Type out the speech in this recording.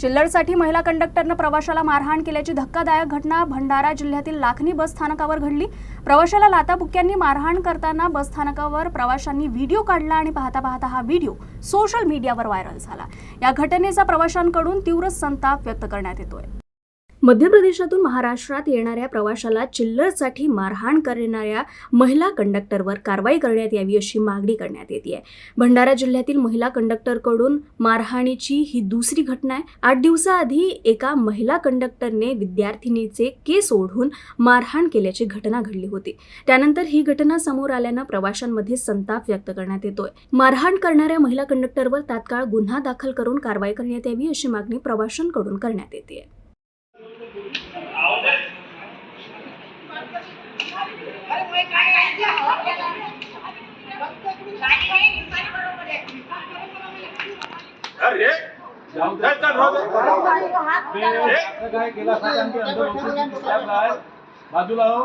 चिल्लरसाठी महिला कंडक्टरनं प्रवाशाला मारहाण केल्याची धक्कादायक घटना भंडारा जिल्ह्यातील लाखनी बस स्थानकावर घडली. प्रवाशाला लाताबुक्यांनी मारहाण करताना बस स्थानकावर प्रवाशांनी व्हिडिओ काढला आणि पाहता पाहता हा व्हिडिओ सोशल मीडियावर व्हायरल झाला. या घटनेचा प्रवाशांकडून तीव्र संताप व्यक्त करण्यात येतोय. मध्य प्रदेशातून महाराष्ट्रात येणाऱ्या प्रवाशाला चिल्लरसाठी मारहाण करणाऱ्या महिला कंडक्टरवर कारवाई करण्यात यावी अशी मागणी करण्यात येते. भंडारा जिल्ह्यातील महिला कंडक्टरकडून मारहाणीची ही दुसरी घटना आहे. आठ दिवसाआधी एका महिला कंडक्टरने विद्यार्थिनीचे केस ओढून मारहाण केल्याची घटना घडली होती. त्यानंतर ही घटना समोर आल्यानं प्रवाशांमध्ये संताप व्यक्त करण्यात येतोय. मारहाण करणाऱ्या महिला कंडक्टरवर तात्काळ गुन्हा दाखल करून कारवाई करण्यात यावी अशी मागणी प्रवाशांकडून करण्यात येते. अरे चल चल राहू दे. काय केला साहेबांनी अंदर होते, स्लॅब लावाय. बाजूला हो